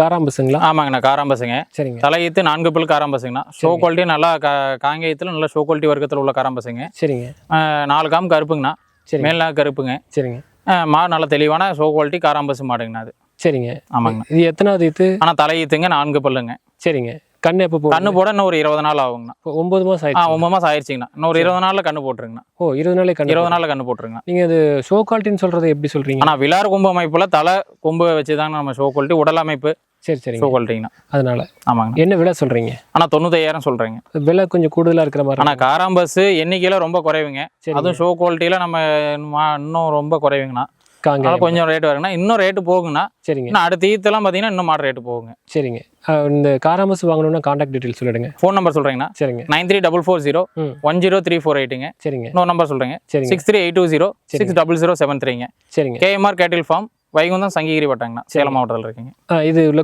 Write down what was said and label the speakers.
Speaker 1: காராம்பசுங்களா?
Speaker 2: ஆமாங்கண்ணா காராம்பசுங்க.
Speaker 1: சரிங்க.
Speaker 2: தலையீத்து நான்கு பல் காராம்பசுங்கண்ணா. ஷோ குவாலிட்டி நல்லா கா காங்கேயத்தில் நல்ல ஷோ குவாலிட்டி வர்க்கத்தில் உள்ள காராம்பசுங்க.
Speaker 1: சரிங்க.
Speaker 2: நாலு காம் கருப்புங்கண்ணா.
Speaker 1: சரிங்க.
Speaker 2: மேல்நா கருப்புங்க.
Speaker 1: சரிங்க.
Speaker 2: மாடு நல்ல தெளிவான ஷோ குவாலிட்டி காராம்பசு மாடுங்கண்ணா அது.
Speaker 1: சரிங்க.
Speaker 2: ஆமாங்கண்ணா.
Speaker 1: இது எத்தனாவது இது
Speaker 2: ஆனால் தலையீத்துங்க நான்கு பல்லுங்க.
Speaker 1: சரிங்க. கண்ணு எப்போ போ
Speaker 2: கண்ணு போட இன்னும் ஒரு இருபது நாள் ஆகுங்கண்ணா.
Speaker 1: இப்போ ஒன்பது மாதம்
Speaker 2: ஆ
Speaker 1: ஆயிடுச்சு.
Speaker 2: ஒன்பது மாதம் ஆயிடுச்சிங்கண்ணா. இன்னும் ஒரு இருபது நாளில் கண்ணு போட்டுருங்கண்ணா.
Speaker 1: ஓ இருபது நாளே கண்ணு
Speaker 2: இருபது நாளில் கண்ணு போட்டுருங்கண்ணா.
Speaker 1: நீங்கள் இது ஷோ குவாலிட்டின்னு சொல்கிறத எப்படி சொல்கிறீங்க
Speaker 2: ஆனால் விலார் கொம்பு அமைப்பில் தலை கொம்பு வச்சு தாங்க நம்ம ஷோ குவாலிட்டி உடல் அமைப்பு
Speaker 1: சரி
Speaker 2: ஷோ
Speaker 1: சரிங்க
Speaker 2: குவாலிட்டிங்கண்ணா
Speaker 1: அதனால
Speaker 2: ஆமாங்கண்ணா.
Speaker 1: என்ன விலை சொல்கிறீங்க
Speaker 2: ஆனால் தொண்ணூத்தையாயிரம் சொல்கிறேங்க
Speaker 1: விலை கொஞ்சம் கூடுதலாக இருக்கிற மாதிரி
Speaker 2: ஆனால் காராம்பஸ் எண்ணிக்கையில் ரொம்ப குறைவுங்க.
Speaker 1: சரி
Speaker 2: அதுவும் ஷோ குவாலிட்டியில் நம்ம இன்னும் ரொம்ப குறைவுங்கண்ணா. அதனால கொஞ்சம் ரேட் வருங்கண்ணா. இன்னும் ரேட்டு போகுங்கண்ணா.
Speaker 1: சரிங்க.
Speaker 2: இன்னும் அடுத்த ஈத்தெல்லாம் பார்த்தீங்கன்னா இன்னும் மாடு ரேட்டு போகுங்க.
Speaker 1: சரிங்க. இந்த காராமஸ் வாங்கணும்னா காண்டாக்ட் டீட்டெயில் சொல்லிடுங்க.
Speaker 2: ஃபோன் நம்பர் சொல்கிறீங்கண்ணா
Speaker 1: சரிங்க.
Speaker 2: Nine three double four zero. One zero three four எயிட்டுங்க.
Speaker 1: சரிங்க.
Speaker 2: இன்னொரு நம்பர் சொல்கிறேங்க
Speaker 1: சரிங்க.
Speaker 2: Six three eight two zero six double zero seven த்ரீங்க
Speaker 1: சரிங்க.
Speaker 2: KMR cattle farm Vaikuntham Sankagiri வட்டாங்கண்ணா. Salem மாவட்டத்தில் இருக்குங்க.
Speaker 1: இது